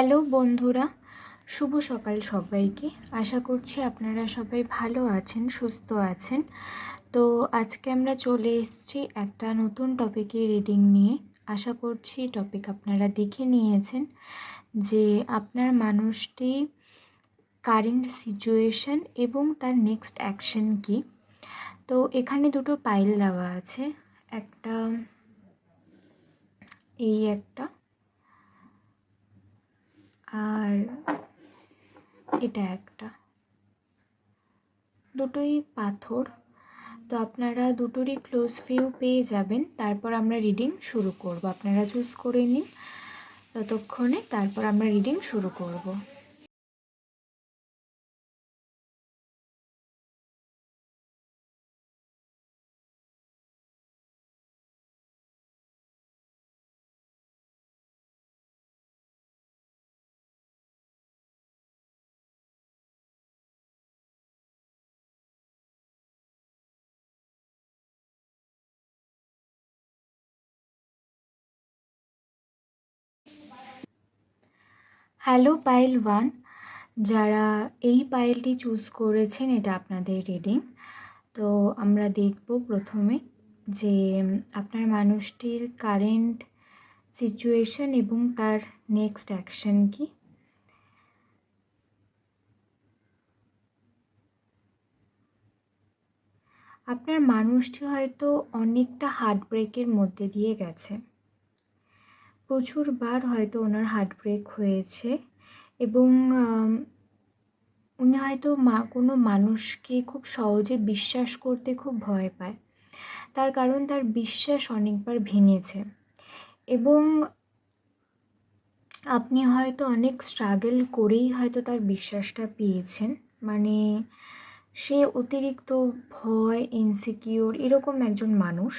Hello বন্ধুরা, শুভ সকাল সবাইকে। আশা করছি আপনারা সবাই ভালো আছেন, সুস্থ আছেন। তো আজকে আমরা চলে এসেছি একটা নতুন টপিকে রিডিং নিয়ে। আশা করছি টপিক আপনারা দেখে নিয়েছেন যে আপনার মানুষটি কারেন্ট সিচুয়েশন এবং তার নেক্সট অ্যাকশন কি। তো এখানে দুটো পাইল দেওয়া আছে। একটা, এই একটা আর এটা একটা। দুটোই পাথর। তো আপনারা দুটোরই ক্লোজ ভিউ পেয়ে যাবেন। তারপর আমরা রিডিং শুরু করব। আপনারা চুজ করে নিন। ততক্ষণে তারপর আমরা রিডিং শুরু করব। হ্যালো পাইল ওয়ান যারা এই পাইলটি চুজ করেছেন, এটা আপনাদের রিডিং তো আমরা দেখব প্রথমে যে আপনার মানুষটির কারেন্ট সিচুয়েশন এবং তার নেক্সট অ্যাকশন কি। আপনার মানুষটি হয়তো অনেকটা হার্ট ব্রেকের মধ্যে দিয়ে গেছে। প্রচুর বার হয়তো ওনার হার্ট ব্রেক হয়েছে এবং উনি হয়তো মা, কোনো মানুষকে খুব সহজে বিশ্বাস করতে খুব ভয় পায়। তার কারণ তার বিশ্বাস অনেকবার ভেঙেছে এবং আপনি হয়তো অনেক স্ট্রাগল করেই হয়তো তার বিশ্বাসটা পেয়েছেন। মানে সে অতিরিক্ত ভয় ইনসিকিওর এরকম একজন মানুষ।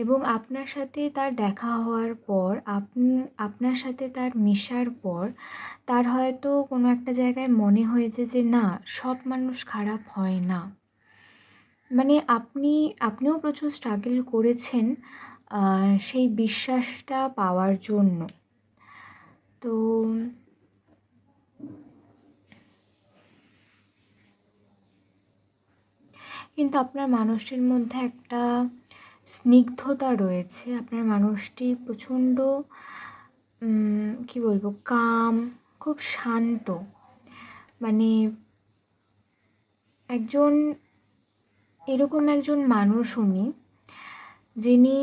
এবং আপনার সাথে তার দেখা হওয়ার পর, আপনি, আপনার সাথে তার মেশার পর, তার হয়তো কোনো একটা জায়গায় মনে হয়েছে যে, না, সব মানুষ খারাপ হয় না। মানে আপনি, আপনিও প্রচুর স্ট্রাগল করেছেন সেই বিশ্বাসটা পাওয়ার জন্য। তো কিন্তু আপনার মানুষটির মধ্যে একটা স্নিগ্ধতা রয়েছে। আপনার মানুষটি প্রচণ্ড কী বলব কাম খুব শান্ত। মানে একজন, এরকম একজন মানুষ উনি, যিনি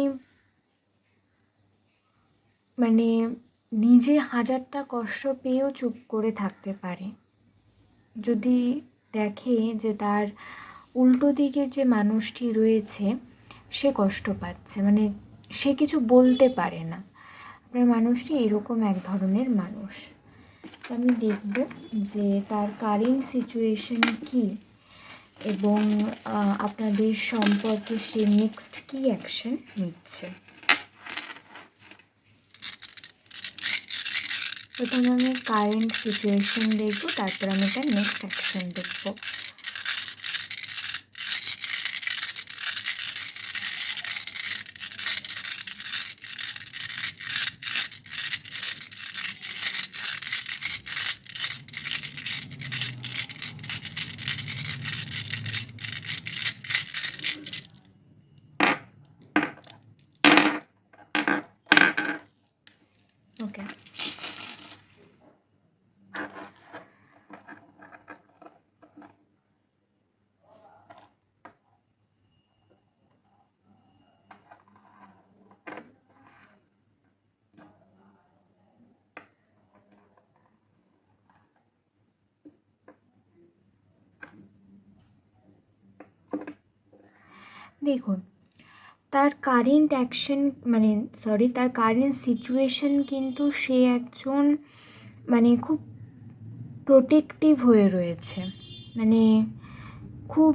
মানে নিজে হাজারটা কষ্ট পেয়েও চুপ করে থাকতে পারে। যদি দেখে যে তার উল্টো দিকের যে মানুষটি রয়েছে সে কষ্ট পাচ্ছে মানে সে কিছু বলতে পারে না। আপনার মানুষটি এরকম এক ধরনের মানুষ। তো আমি দেখব যে তার কারেন্ট সিচুয়েশন কি এবং আপনাদের সম্পর্কে সে নেক্সট কী অ্যাকশন নিচ্ছে। প্রথমে আমি কারেন্ট সিচুয়েশন দেখব, তারপর আমি তার নেক্সট অ্যাকশন দেখব ওকে দেখুন, তার কারেন্ট অ্যাকশন মানে সরি তার কারেন্ট সিচুয়েশন কিন্তু সে একজন মানে খুব প্রোটেক্টিভ হয়ে রয়েছে। মানে খুব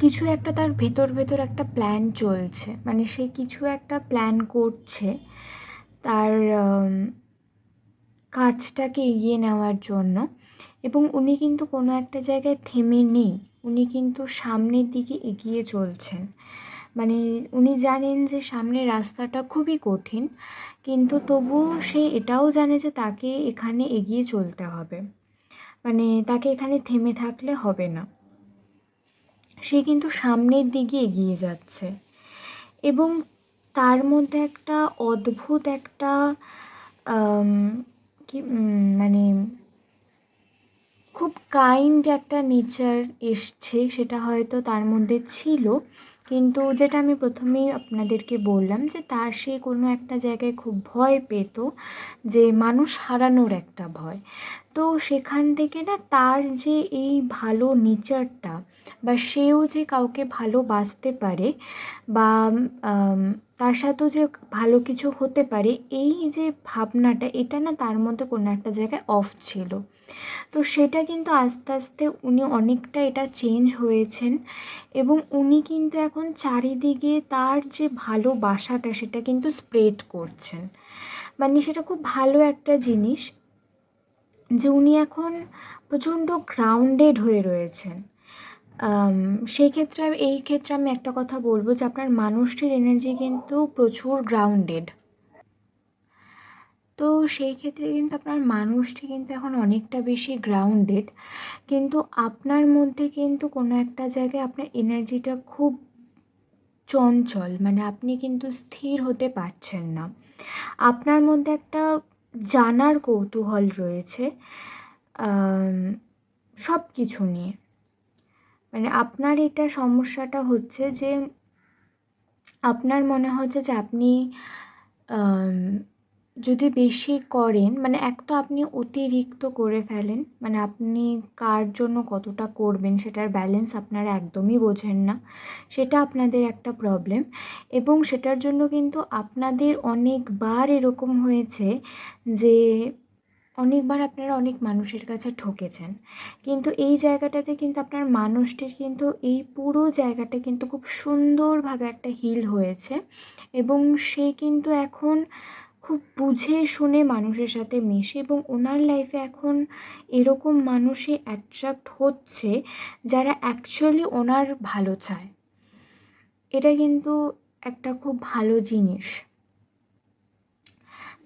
কিছু একটা তার ভেতর ভেতর একটা প্ল্যান চলছে। মানে সে কিছু একটা প্ল্যান করছে তার কাজটাকে এগিয়ে নেওয়ার জন্য এবং উনি কিন্তু কোনো একটা জায়গায় থেমে নেই। উনি কিন্তু সামনের দিকে এগিয়ে চলছেন। মানে উনি জানেন যে সামনের রাস্তাটা খুবই কঠিন, কিন্তু তবুও সে এটাও জানে যে তাকে এখানে এগিয়ে চলতে হবে। মানে তাকে এখানে থেমে থাকলে হবে না। সে কিন্তু সামনের দিকে এগিয়ে যাচ্ছে। এবং তার মধ্যে একটা অদ্ভুত একটা কি মানে খুব কাইন্ড একটা নেচার এসছে, সেটা হয়তো তার মধ্যে ছিল। কিন্তু যেটা আমি প্রথমেই আপনাদেরকে বললাম যে তার সে কোনো একটা জায়গায় খুব ভয় পেত যে মানুষ হারানোর একটা ভয়। তো সেখান থেকে না তার যে এই ভালো নেচারটা বা সেও যে কাউকে ভালোবাসতে পারে বা তার সাথেও যে ভালো কিছু হতে পারে, এই যে ভাবনাটা, এটা না তার মধ্যে কোনো একটা জায়গায় অফ ছিল। তো সেটা কিন্তু আস্তে আস্তে উনি অনেকটা এটা চেঞ্জ হয়েছেন এবং উনি কিন্তু এখন চারিদিকে তার যে ভালোবাসাটা সেটা কিন্তু স্প্রেড করছেন। মানে সেটা খুব ভালো একটা জিনিস। যে উনি এখন প্রচণ্ড গ্রাউন্ডেড হয়ে রয়েছেন। সেই ক্ষেত্রে এই ক্ষেত্রে আমি একটা কথা বলব যে আপনার মানুষটির এনার্জি কিন্তু প্রচুর গ্রাউন্ডেড তো সেই ক্ষেত্রে কিন্তু আপনার মানুষটি কিন্তু এখন অনেকটা বেশি গ্রাউন্ডেড কিন্তু আপনার মধ্যে কিন্তু কোনো একটা জায়গায় আপনার এনার্জিটা খুব চঞ্চল মানে আপনি কিন্তু স্থির হতে পারছেন না। আপনার মধ্যে একটা জানার কৌতূহল রয়েছে সব কিছু নিয়ে। মানে আপনার এটা সমস্যাটা হচ্ছে যে, আপনার মনে হচ্ছে যে আপনি যদি বেশি করেন মানে এক তো আপনি অতিরিক্ত করে ফেলেন মানে আপনি কার জন্য কতটা করবেন সেটার ব্যালেন্স আপনারা একদমই বোঝেন না। সেটা আপনাদের একটা প্রবলেম এবং সেটার জন্য কিন্তু আপনাদের অনেকবার এরকম হয়েছে যে, অনেকবার আপনারা অনেক মানুষের কাছে ঠকেছেন। কিন্তু এই জায়গাটাতে কিন্তু আপনার মানুষটির কিন্তু এই পুরো জায়গাটা কিন্তু খুব সুন্দরভাবে একটা হিল হয়েছে এবং সে কিন্তু এখন খুব বুঝে শুনে মানুষের সাথে মেশে এবং ওনার লাইফে এখন এরকম মানুষই অ্যাট্রাক্ট হচ্ছে যারা অ্যাকচুয়ালি ওনার ভালো চায়। এটা কিন্তু একটা খুব ভালো জিনিস।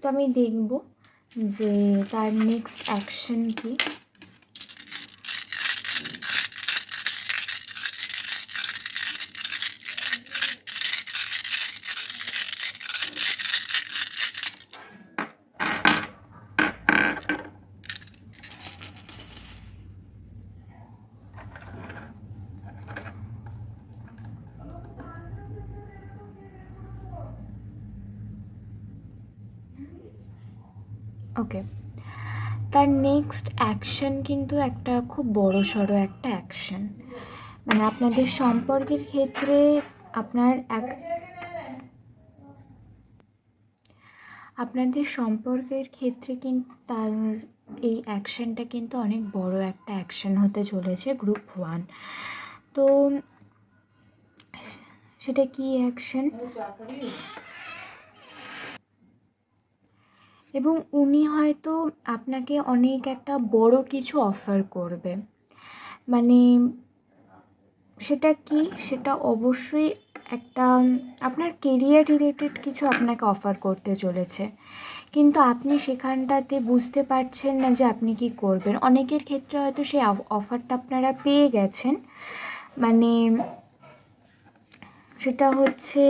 তো আমি দেখব যে তার নেক্সট অ্যাকশন কী ওকে তার নেক্সট অ্যাকশন কিন্তু একটা খুব বড়, সড়ো একটা অ্যাকশন মানে আপনাদের সম্পর্কের ক্ষেত্রে আপনার এক আপনাদের সম্পর্কের ক্ষেত্রে কিন্তু তার এই অ্যাকশনটা কিন্তু অনেক বড় একটা অ্যাকশন হতে চলেছে গ্রুপ ওয়ান তো, সেটা কি অ্যাকশন এবং উনি হয়তো আপনাকে অনেক একটা বড় কিছু অফার করবে। মানে সেটা কি? সেটা অবশ্যই একটা, আপনার কেরিয়ার রিলেটেড কিছু আপনাকে অফার করতে চলেছে। কিন্তু আপনি সেখানটাতে বুঝতে পারছেন না যে আপনি কি করবেন। অনেকের ক্ষেত্রে হয়তো সেই অফারটা আপনারা পেয়ে গেছেন। মানে সেটা হচ্ছে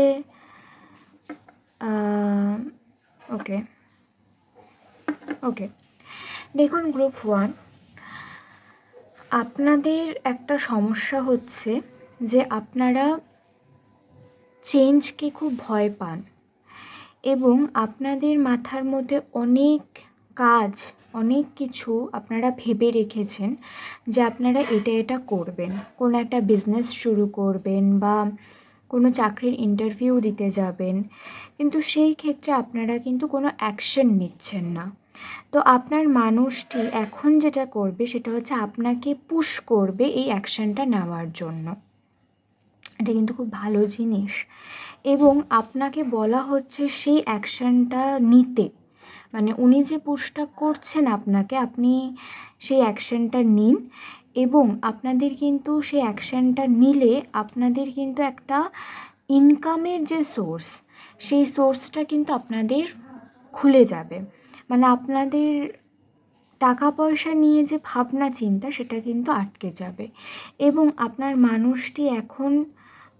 ওকে ওকে দেখুন গ্রুপ ওয়ান আপনাদের একটা সমস্যা হচ্ছে যে আপনারা চেঞ্জকে খুব ভয় পান এবং আপনাদের মাথার মধ্যে অনেক কাজ, অনেক কিছু আপনারা ভেবে রেখেছেন যে আপনারা এটা এটা করবেন। কোনো একটা বিজনেস শুরু করবেন বা কোনো চাকরির ইন্টারভিউ দিতে যাবেন। কিন্তু সেই ক্ষেত্রে আপনারা কিন্তু কোনো অ্যাকশন নিচ্ছেন না। তো আপনার মানুষটি এখন যেটা করবে সেটা হচ্ছে আপনাকে পুশ করবে এই অ্যাকশানটা নেওয়ার জন্য। এটা কিন্তু খুব ভালো জিনিস। এবং আপনাকে বলা হচ্ছে সেই অ্যাকশানটা নিতে। মানে উনি যে পুশটা করছেন আপনাকে, আপনি সেই অ্যাকশানটা নিন এবং আপনাদের কিন্তু সেই অ্যাকশানটা নিলে আপনাদের কিন্তু একটা ইনকামের যে সোর্স সেই সোর্সটা কিন্তু আপনাদের খুলে যাবে। মানে আপনাদের টাকা পয়সা নিয়ে যে ভাবনা, চিন্তা, সেটা কিন্তু আটকে যাবে। এবং আপনার মানুষটি এখন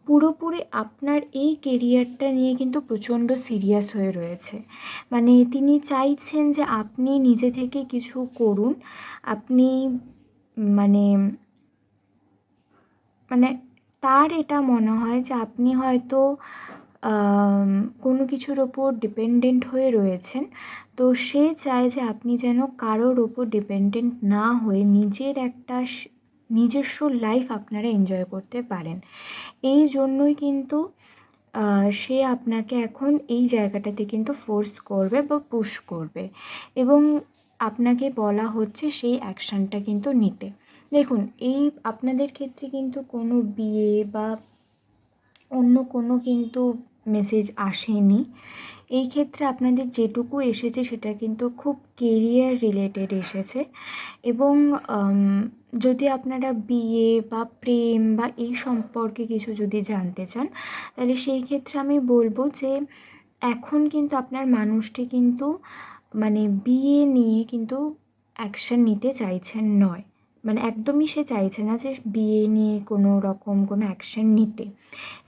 পুরোপুরি আপনার এই কেরিয়ারটা নিয়ে কিন্তু প্রচণ্ড সিরিয়াস হয়ে রয়েছে। মানে তিনি চাইছেন যে আপনি নিজে থেকে কিছু করুন। আপনি মানে মানে তার এটা মনে হয় যে আপনি হয়তো কোনো কিছুর ওপর ডিপেন্ডেন্ট হয়ে রয়েছেন। তো সে চায় যে আপনি যেন কারোর ওপর ডিপেন্ডেন্ট না হয়ে নিজের একটা নিজস্ব লাইফ আপনারা এনজয় করতে পারেন। এই জন্যই কিন্তু সে আপনাকে এখন এই জায়গাটাতে কিন্তু ফোর্স করবে বা পুশ করবে। এবং আপনাকে বলা হচ্ছে সেই অ্যাকশানটা কিন্তু নিতে। দেখুন, এই আপনাদের ক্ষেত্রে কিন্তু কোনো বিয়ে বা অন্য কোনো কিন্তু মেসেজ আসেনি। এই ক্ষেত্রে আপনাদের যেটুকু এসেছে সেটা কিন্তু খুব কেরিয়ার রিলেটেড এসেছে এবং যদি আপনারা বিয়ে বা প্রেম বা এই সম্পর্কে কিছু যদি জানতে চান, তাহলে সেই ক্ষেত্রে আমি বলব যে এখন কিন্তু আপনার মানুষটি কিন্তু মানে বিয়ে নিয়ে কিন্তু অ্যাকশান নিতে চাইছেন নয়। মানে একদমই সে চাইছে না যে বিয়ে নিয়ে কোনো রকম কোনো অ্যাকশন নিতে।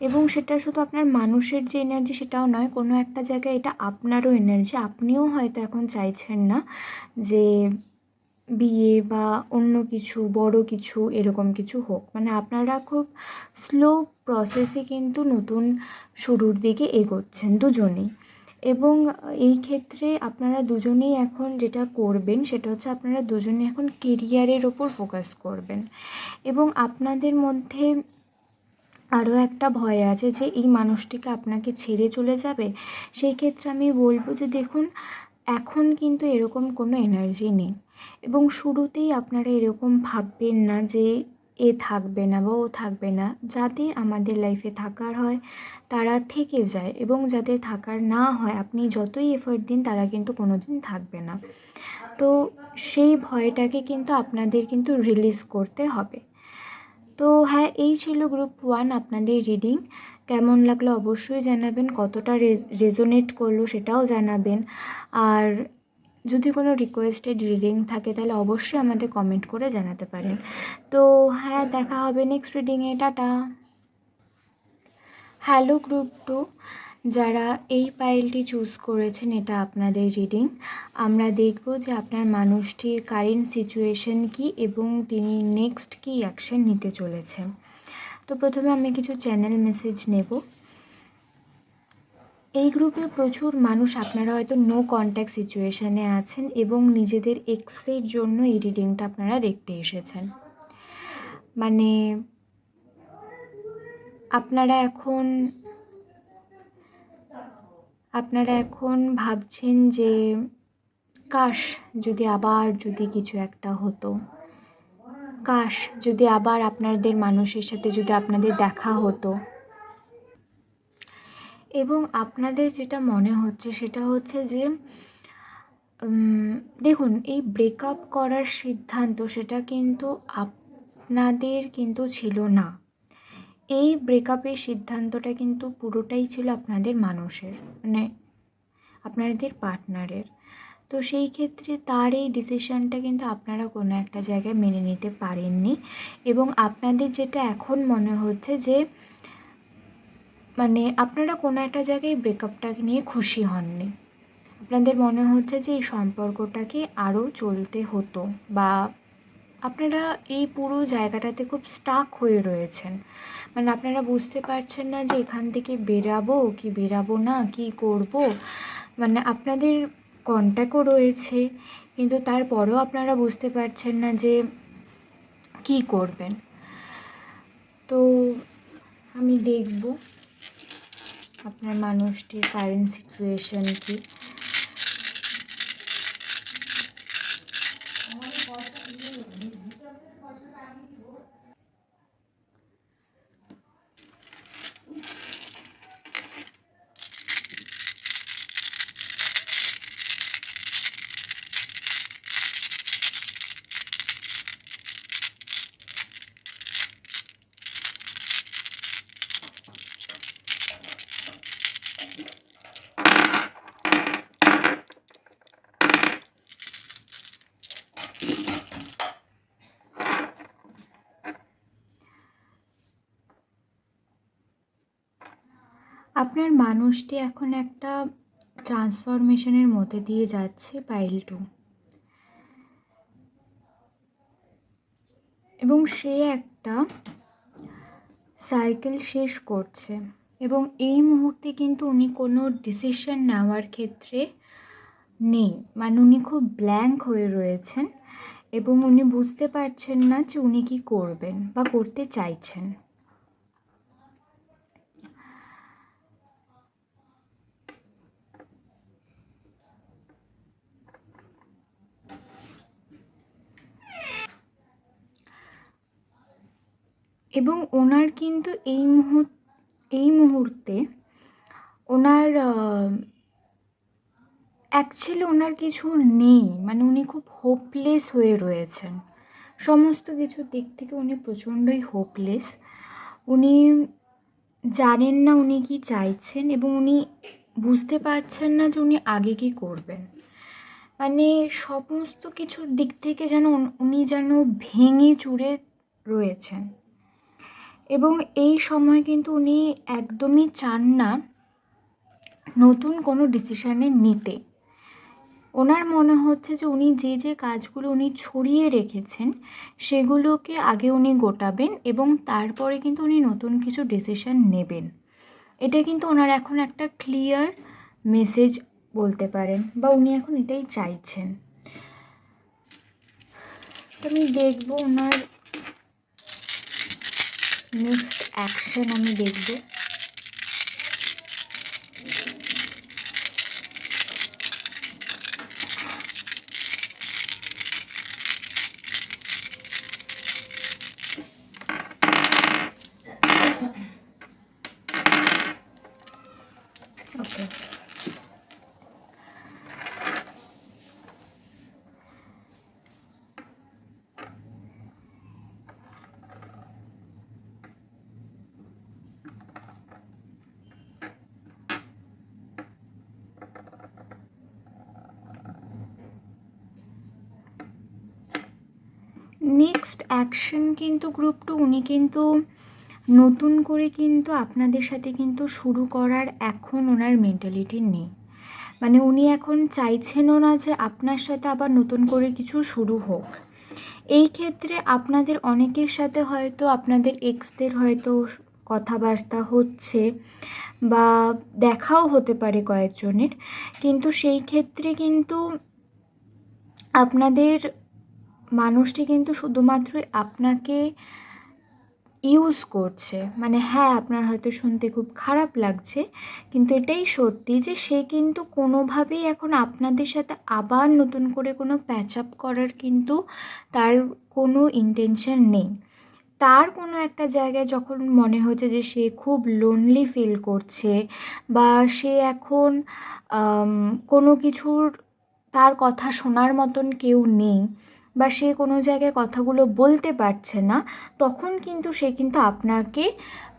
এবং সেটা শুধু আপনার মানুষের যে এনার্জি সেটাও নয়, কোনো একটা জায়গায় এটা আপনারও এনার্জি আপনিও হয়তো এখন চাইছেন না যে বিয়ে বা অন্য কিছু, বড় কিছু, এরকম কিছু হোক। মানে আপনারা খুব স্লো প্রসেসে কিন্তু নতুন শুরুর দিকে এগোচ্ছেন দুজনেই। এবং এই ক্ষেত্রে আপনারা দুজনেই এখন যেটা করবেন সেটা হচ্ছে আপনারা দুজনে এখন কেরিয়ারের ওপর ফোকাস করবেন। এবং আপনাদের মধ্যে আরও একটা ভয় আছে যে এই মানুষটিকে আপনাকে ছেড়ে চলে যাবে? সেই ক্ষেত্রে আমি বলব যে দেখুন, এখন কিন্তু এরকম কোনো এনার্জি নেই। এবং শুরুতেই আপনারা এরকম ভাববেন না যে এ থাকবে না বা ও থাকবে না। যাদের আমাদের লাইফে থাকার হয়, তারা থেকে যায় এবং যাদের থাকার না হয়, আপনি যতই এফোর্ট দিন, তারা কিন্তু কোনো দিন থাকবে না। তো সেই ভয়টাকে কিন্তু আপনাদের কিন্তু রিলিজ করতে হবে। তো হ্যাঁ এই ছিল গ্রুপ ওয়ান আপনাদের রিডিং কেমন লাগল অবশ্যই জানাবেন, কতটা রেজোনেট করল সেটাও জানাবেন। আর যদি কোনো রিকোয়েস্টেড রিডিং থাকে, তাহলে অবশ্যই আমাদের কমেন্ট করে জানাতে পারেন। তো হ্যাঁ দেখা হবে নেক্সট রিডিংয়ে টাটা। হ্যালো গ্রুপ টু যারা এই পাইলটি চুজ করেছেন, এটা আপনাদের রিডিং আমরা দেখব যে আপনার মানুষটির কারেন্ট সিচুয়েশন কি এবং তিনি নেক্সট কী অ্যাকশন নিতে চলেছে তো প্রথমে আমি কিছু চ্যানেল মেসেজ নেব। এই গ্রুপে প্রচুর মানুষ, আপনারা হয়তো নো কন্ট্যাক্ট সিচুয়েশানে আছেন এবং নিজেদের এক্সের জন্য এই রিডিংটা আপনারা দেখতে এসেছেন। মানে আপনারা এখন আপনারা এখন ভাবছেন যে, কাশ যদি আবার যদি কিছু একটা হতো, কাশ যদি আবার আপনাদের মানুষের সাথে যদি আপনাদের দেখা হতো এবং আপনাদের যেটা মনে হচ্ছে সেটা হচ্ছে যে দেখুন, এই ব্রেকআপ করার সিদ্ধান্ত সেটা কিন্তু আপনাদের কিন্তু ছিল না। এই ব্রেকআপের সিদ্ধান্তটা কিন্তু পুরোটাই ছিল আপনাদের মানুষের মানে আপনাদের পার্টনারের তো সেই ক্ষেত্রে তার এই ডিসিশানটা কিন্তু আপনারা কোনো একটা জায়গায় মেনে নিতে পারেননি। এবং আপনাদের যেটা এখন মনে হচ্ছে যে মানে আপনারা কোনো একটা জায়গায় ব্রেকআপটা নিয়ে খুশি হননি। আপনাদের মনে হচ্ছে যে এই সম্পর্কটাকে আরও চলতে হতো বা আপনারা এই পুরো জায়গাটাতে খুব স্টাক হয়ে রয়েছেন। মানে আপনারা বুঝতে পারছেন না যে এখান থেকে বেরাবো কি বেরাবো না, কি করব? মানে আপনাদের কন্ট্যাক্টও রয়েছে, কিন্তু তারপরেও আপনারা বুঝতে পারছেন না যে কি করবেন। তো আমি দেখব আপনার মানুষটির কারেন্ট সিচুয়েশান কি? আপনার মানুষটি এখন একটা ট্রান্সফরমেশনের মধ্যে দিয়ে যাচ্ছে পাইল টু। এবং সে একটা সাইকেল শেষ করছে। এবং এই মুহূর্তে কিন্তু উনি কোনো ডিসিশন নেওয়ার ক্ষেত্রে নেই। মানে উনি খুব ব্ল্যাঙ্ক হয়ে রয়েছেন এবং উনি বুঝতে পারছেন না যে উনি কী করবেন বা করতে চাইছেন। এবং ওনার কিন্তু এই মুহূর, এই মুহূর্তে ওনার অ্যাকচুয়ালি ওনার কিছু নেই। মানে উনি খুব হোপলেস হয়ে রয়েছেন। সমস্ত কিছুর দিক থেকে উনি প্রচণ্ডই হোপলেস উনি জানেন না উনি কি চাইছেন এবং উনি বুঝতে পারছেন না যে উনি আগে কী করবেন। মানে সমস্ত কিছুর দিক থেকে যেন উনি যেন ভেঙে চুরে রয়েছেন। এবং এই সময় কিন্তু উনি একদমই চান না নতুন কোনো ডিসিশানে নিতে। ওনার মনে হচ্ছে যে উনি যে যে কাজগুলো উনি ছড়িয়ে রেখেছেন, সেগুলোকে আগে উনি গোটাবেন এবং তারপরে কিন্তু উনি নতুন কিছু ডিসিশান নেবেন। এটা কিন্তু ওনার এখন একটা ক্লিয়ার মেসেজ বলতে পারেন বা উনি এখন এটাই চাইছেন। আমি দেখব ওনার নেক্সট অ্যাকশন আমি দেখব। নেক্সট অ্যাকশন কিন্তু গ্রুপ টু উনি কিন্তু নতুন করে কিন্তু আপনাদের সাথে কিন্তু শুরু করার এখন ওনার মেন্টালিটি নেই। মানে উনি এখন চাইছেনও না যে আপনার সাথে আবার নতুন করে কিছু শুরু হোক। এই ক্ষেত্রে আপনাদের অনেকের সাথে হয়তো আপনাদের এক্সদের হয়তো কথাবার্তা হচ্ছে বা দেখাও হতে পারে কয়েকজনের, কিন্তু সেই ক্ষেত্রে কিন্তু আপনাদের মানুষটি কিন্তু শুধুমাত্রই আপনাকে ইউজ করছে। মানে হ্যাঁ আপনার হয়তো শুনতে খুব খারাপ লাগছে, কিন্তু এটাই সত্যি যে সে কিন্তু কোনোভাবেই এখন আপনাদের সাথে আবার নতুন করে কোনো প্যাচ আপ করার কিন্তু তার কোনো ইন্টেনশন নেই। তার কোনো একটা জায়গায় যখন মনে হচ্ছে যে সে খুব লোনলি ফিল করছে বা সে এখন কোনো কিছুর, তার কথা শোনার মতন কেউ নেই বা সে কোনো জায়গায় কথাগুলো বলতে পারছে না, তখন কিন্তু সে কিন্তু আপনাকে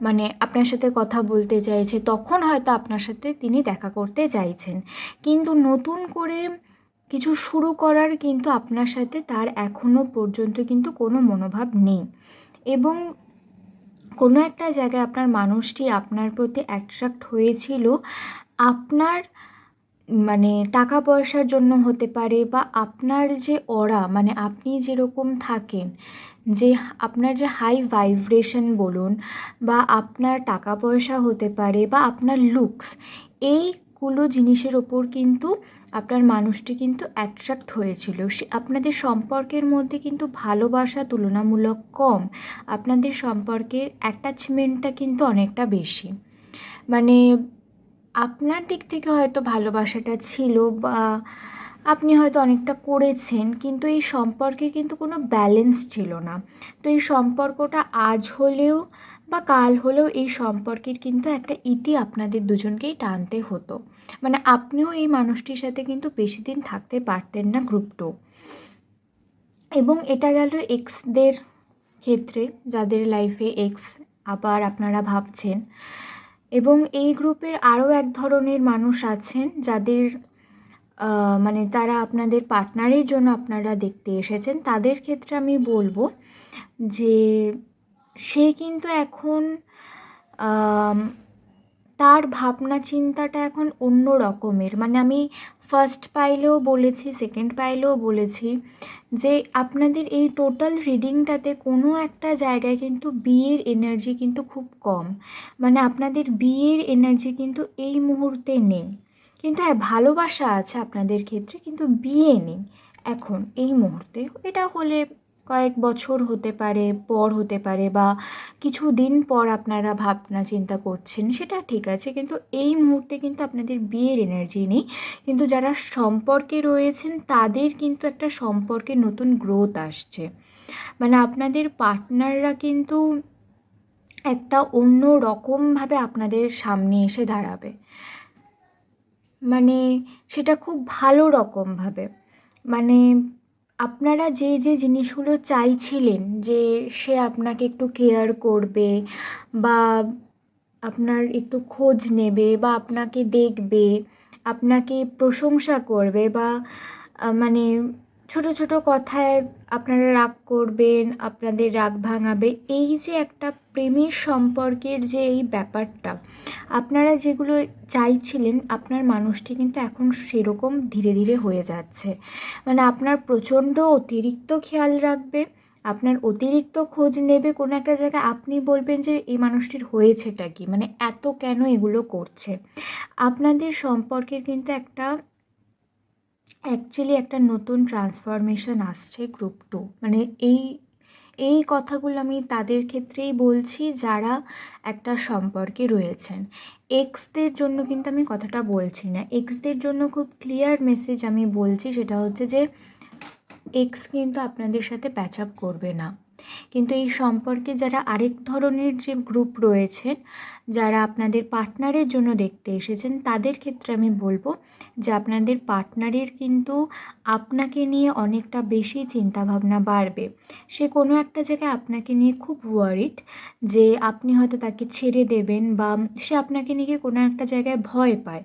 মানে আপনার সাথে কথা বলতে চাইছে। তখন হয়তো আপনার সাথে তিনি দেখা করতে চাইছেন। কিন্তু নতুন করে কিছু শুরু করার কিন্তু আপনার সাথে তার এখনও পর্যন্ত কিন্তু কোনো মনোভাব নেই। এবং কোনো একটা জায়গায় আপনার মানুষটি আপনার প্রতি অ্যাট্রাক্ট হয়েছিল, আপনার মানে টাকা পয়সার জন্য হতে পারে বা আপনার যে অরা মানে আপনি যেরকম থাকেন, যে আপনার যে হাই ভাইব্রেশন বলুন বা আপনার টাকা পয়সা হতে পারে বা আপনার লুকস এইগুলো জিনিসের ওপর কিন্তু আপনার মানুষটি কিন্তু অ্যাট্রাক্ট হয়েছিল। সে আপনাদের সম্পর্কের মধ্যে কিন্তু ভালোবাসা তুলনামূলক কম, আপনাদের সম্পর্কের অ্যাটাচমেন্টটা কিন্তু অনেকটা বেশি। মানে আপনার দিক থেকে হয়তো ভালোবাসাটা ছিল বা আপনি হয়তো অনেকটা করেছেন, কিন্তু এই সম্পর্কে কিন্তু কোনো ব্যালেন্স ছিল না। তো এই সম্পর্কটা আজ হলেও বা কাল হলেও এই সম্পর্কের কিন্তু একটা ইতি আপনাদের দুজনকেই টানতে হতো। মানে আপনিও এই মানুষটির সাথে কিন্তু বেশি দিন থাকতে পারতেন না গ্রুপ টু এবং এটা গেল এক্সদের ক্ষেত্রে, যাদের লাইফে এক্স আবার আপনারা ভাবছেন। এবং এই গ্রুপের আরও এক ধরনের মানুষ আছেন যাদের মানে তারা আপনাদের পার্টনারের জন্য আপনারা দেখতে এসেছেন। তাদের ক্ষেত্রে আমি বলব যে সে কিন্তু এখন তার ভাবনা চিন্তাটা এখন অন্য রকমের। মানে আমি ফার্স্ট পাইলেও বলেছি সেকেন্ড পাইলেও বলেছি যে আপনাদের এই টোটাল রিডিংটাতে কোনো একটা জায়গায় কিন্তু বিয়ের এনার্জি কিন্তু খুব কম। মানে আপনাদের বিয়ের এনার্জি কিন্তু এই মুহূর্তে নেই। কিন্তু হ্যাঁ ভালোবাসা আছে আপনাদের ক্ষেত্রে, কিন্তু বিয়ে নেই। এখন, এই মুহূর্তে এটা হলে কয়েক বছর হতে পারে, পর হতে পারে বা কিছু দিন পর আপনারা ভাবনা চিন্তা করছেন, সেটা ঠিক আছে। কিন্তু এই মুহূর্তে কিন্তু আপনাদের বিয়ের এনার্জি নেই। কিন্তু যারা সম্পর্কে রয়েছেন, তাদের কিন্তু একটা সম্পর্কে নতুন গ্রোথ আসছে। মানে আপনাদের পার্টনাররা কিন্তু একটা অন্য রকমভাবে আপনাদের সামনে এসে দাঁড়াবে। মানে সেটা খুব ভালো রকমভাবে মানে আপনারা যে যে জিনিসগুলো চাইছিলেন যে সে আপনাকে একটু কেয়ার করবে বা আপনার একটু খোঁজ নেবে বা আপনাকে দেখবে, আপনাকে প্রশংসা করবে বা মানে ছোট ছোট কথায় আপনারা রাগ করবেন, আপনাদের রাগ ভাঙাবে। এই যে একটা প্রেমের সম্পর্কের যে এই ব্যাপারটা, আপনারা যেগুলো চাইছিলেন, আপনার মানুষটি কিন্তু এখন সেরকম ধীরে ধীরে হয়ে যাচ্ছে। মানে আপনার প্রচণ্ড অতিরিক্ত খেয়াল রাখবে, আপনার অতিরিক্ত খোঁজ নেবে। কোনো একটা জায়গায় আপনি বলবেন যে, এই মানুষটির হয়েছেটা কি? মানে এত কেন এগুলো করছে? আপনাদের সম্পর্কের কিন্তু একটা অ্যাকচুয়ালি একটা নতুন ট্রান্সফরমেশন আসছে গ্রুপ টু মানে এই এই কথাগুলো আমি তাদের ক্ষেত্রেই বলছি যারা একটা সম্পর্কে রয়েছেন। এক্সদের জন্য কিন্তু আমি কথাটা বলছি না। এক্সদের জন্য খুব ক্লিয়ার মেসেজ আমি বলছি সেটা হচ্ছে যে এক্স কিন্তু আপনাদের সাথে প্যাচ আপ করবে না। কিন্তু এই সম্পর্কে যারা আরেক ধরনের যে গ্রুপ রয়েছেন, যারা আপনাদের পার্টনারের জন্য দেখতে এসেছেন, তাদের ক্ষেত্রে আমি বলব যে আপনাদের পার্টনারের কিন্তু আপনাকে নিয়ে অনেকটা বেশি চিন্তাভাবনা বাড়বে। সে কোনো একটা জায়গায় আপনাকে নিয়ে খুব ওয়ারিড যে আপনি হয়তো তাকে ছেড়ে দেবেন বা সে আপনাকে নিয়ে কোনো একটা জায়গায় ভয় পায়।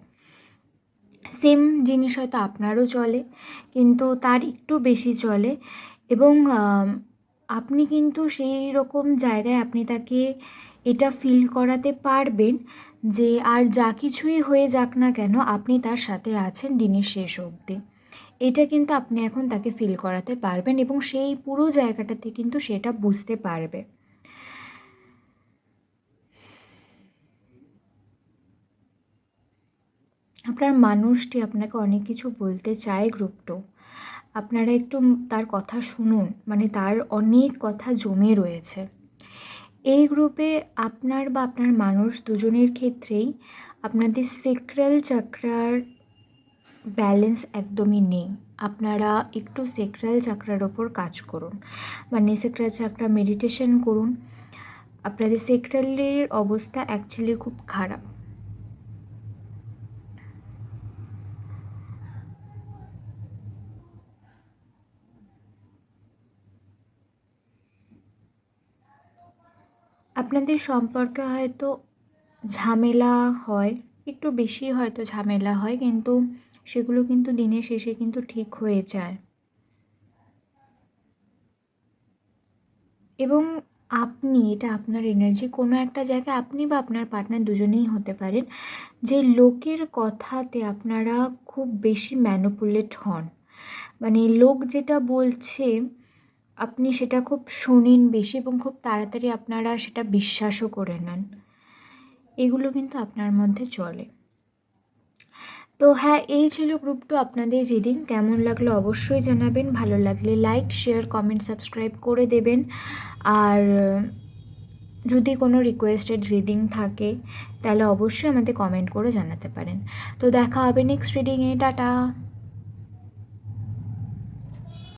সেম জিনিস হয়তো আপনারও চলে, কিন্তু তার একটু বেশি চলে এবং আপনি কিন্তু সেই রকম জায়গায় আপনি তাকে এটা ফিল করাতে পারবেন যে আর যা কিছুই হয়ে যাক না কেন, আপনি তার সাথে আছেন দিনের শেষ অবধি। এটা কিন্তু আপনি এখন তাকে ফিল করাতে পারবেন এবং সেই পুরো জায়গাটাতে কিন্তু সেটা বুঝতে পারবে। আপনার মানুষটি আপনাকে অনেক কিছু বলতে চায় গ্রুপটো আপনারা একটু তার কথা শুনুন মানে তার অনেক কথা জমে রয়েছে। এই গ্রুপে আপনার বা আপনার মানুষ দুজনের ক্ষেত্রেই আপনাদের সেক্রাল চাকরার ব্যালেন্স একদমই নেই। আপনারা একটু সেক্রাল চাকরার ওপর কাজ করুন। মানে সেক্রাল চাকরা মেডিটেশন করুন। আপনাদের সেক্রালের অবস্থা অ্যাকচুয়ালি খুব খারাপ। আপনাদের সম্পর্কে হয়তো ঝামেলা হয়, একটু বেশি হয়তো ঝামেলা হয়, কিন্তু সেগুলো কিন্তু দিনের শেষে কিন্তু ঠিক হয়ে যায়। এবং আপনি, এটা আপনার এনার্জি কোনো একটা জায়গায় আপনি বা আপনার পার্টনার দুজনেই হতে পারেন, যে লোকের কথাতে আপনারা খুব বেশি ম্যানুপুলেট হন। মানে লোক যেটা বলছে আপনি সেটা খুব শোনেন বেশি এবং খুব তাড়াতাড়ি আপনারা সেটা বিশ্বাসও করে নেন। এগুলো কিন্তু আপনার মধ্যে চলে। তো হ্যাঁ এই ছিল গ্রুপ টু আপনাদের রিডিং কেমন লাগল অবশ্যই জানাবেন। ভালো লাগলে লাইক শেয়ার কমেন্ট সাবস্ক্রাইব করে দেবেন। আর যদি কোনো রিকোয়েস্টেড রিডিং থাকে, তাহলে অবশ্যই আমাদের কমেন্ট করে জানাতে পারেন। তো দেখা হবে নেক্সট রিডিংয়ে টাটা!